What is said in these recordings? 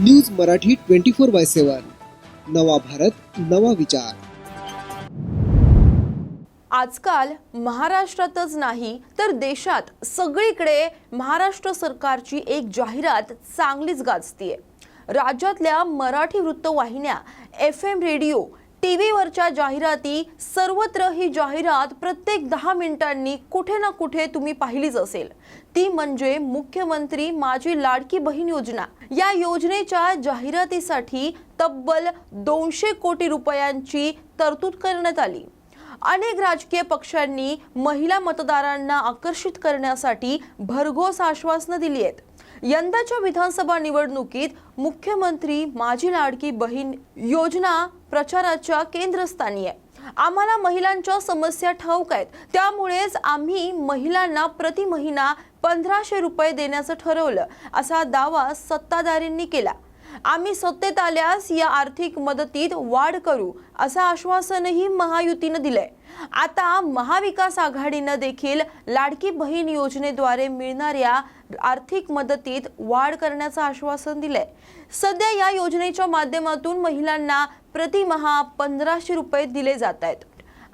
News Marathi twenty four by seven. नवा भारत नवा विचार. आजकाल महाराष्ट्रातच नाही तर देशात सगळीकडे महाराष्ट्र सरकारची एक जाहिरात चांगलीच गाजतीये. राज्यातल्या मराठी वृत्तवाहिन्या एफ एम रेडिओ टी व्हीवरच्या जाहिराती सर्वत्र ही जाहिरात प्रत्येक दहा मिनिटांनी कुठे ना कुठे तुम्ही पाहिलीच असेल. ती म्हणजे मुख्यमंत्री माझी लाडकी बहीण योजना. या योजनेच्या जाहिरातीसाठी तब्बल दोनशे कोटी रुपयांची तरतूद करण्यात आली. अनेक राजकीय पक्षांनी महिला मतदारांना आकर्षित करण्यासाठी भरघोस आश्वासनं दिली आहेत. यंदाच्या विधानसभा निवडणुकीत मुख्यमंत्री माझी लाडकी बहीण योजना प्रचाराच्या केंद्रस्थानी आहे. आम्हाला महिलांच्या समस्या ठाऊक आहेत. त्यामुळेच आम्ही महिलांना प्रति महिना पंधराशे रुपये देण्याचं ठरवलं असा दावा सत्ताधारींनी केला. आम्ही सत्तेत आल्यास या आर्थिक मदतीत वाढ करू असं आश्वासनही महायुतीनं दिलंय. आता महाविकास आघाडीनं देखील लाडकी बहीण योजनेद्वारे मिळणाऱ्या आर्थिक मदतीत वाढ करण्याचं आश्वासन दिलंय. सध्या या योजनेच्या माध्यमातून महिलांना प्रतिमहा पंधराशे रुपये दिले जात आहेत.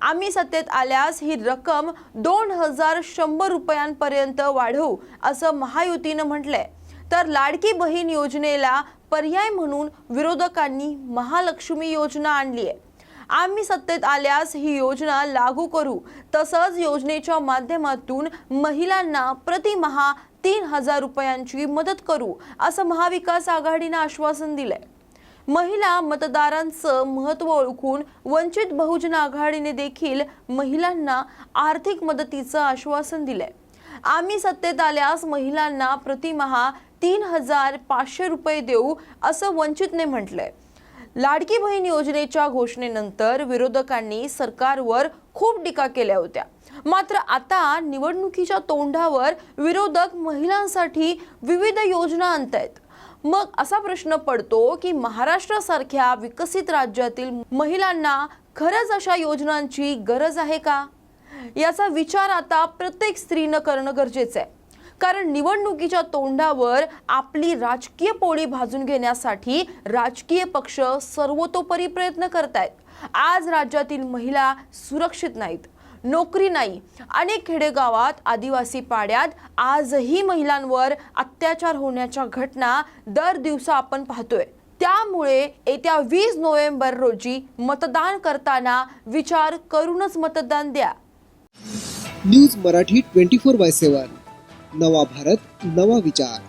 आम्ही सत्तेत आल्यास ही रक्कम दोन हजार शंभर रुपयांपर्यंत वाढवू असं महायुतीनं म्हटलंय. तर लाडकी बहीण योजनेला पर्याय म्हणून विरोधकांनी महालक्ष्मी योजना आणली आहे आम्ही सत्तेत आल्यास ही योजना लागू करू. तसंच योजनेच्या माध्यमातून महिलांना प्रतिमहा तीन हजार रुपयांची मदत करू असं महाविकास आघाडीनं आश्वासन दिलंय. महिला मतदारांचं महत्त्व ओळखून वंचित बहुजन आघाडीने देखील महिलांना आर्थिक मदतीचं आश्वासन दिलंय. आम्ही सत्तेत आल्यास महिलांना प्रतिमहा तीन हजार पाचशे रुपये देऊ असं वंचितने म्हटलंय. लाडकी बहीण योजनेच्या घोषणेनंतर विरोधकांनी सरकारवर खूप टीका केल्या होत्या. मात्र आता निवडणुकीच्या तोंडावर विरोधक महिलांसाठी विविध योजना आणतायत. मग असा प्रश्न पडतो की महाराष्ट्रासारख्या विकसित राज्यातील महिलांना खरंच अशा योजनांची गरज आहे का? याचा विचार आता प्रत्येक स्त्रीनं करणं गरजेचं आहे. कारण निवडणुकीच्या तोंडावर आपली राजकीय पोळी भाजून घेण्यासाठी राजकीय पक्ष सर्वतोपरी प्रयत्न करतायत. आज राज्यातील महिला सुरक्षित नाहीत नोकरी नाही. अनेक खेडेगावात आदिवासी पाड्यात आजही महिलांवर अत्याचार होण्याच्या घटना दर दिवसा आपण पाहतोय. त्यामुळे येत्या वीस नोव्हेंबर रोजी मतदान करताना विचार करूनच मतदान द्या. News Marathi twenty four by seven नवा भारत नवा विचार.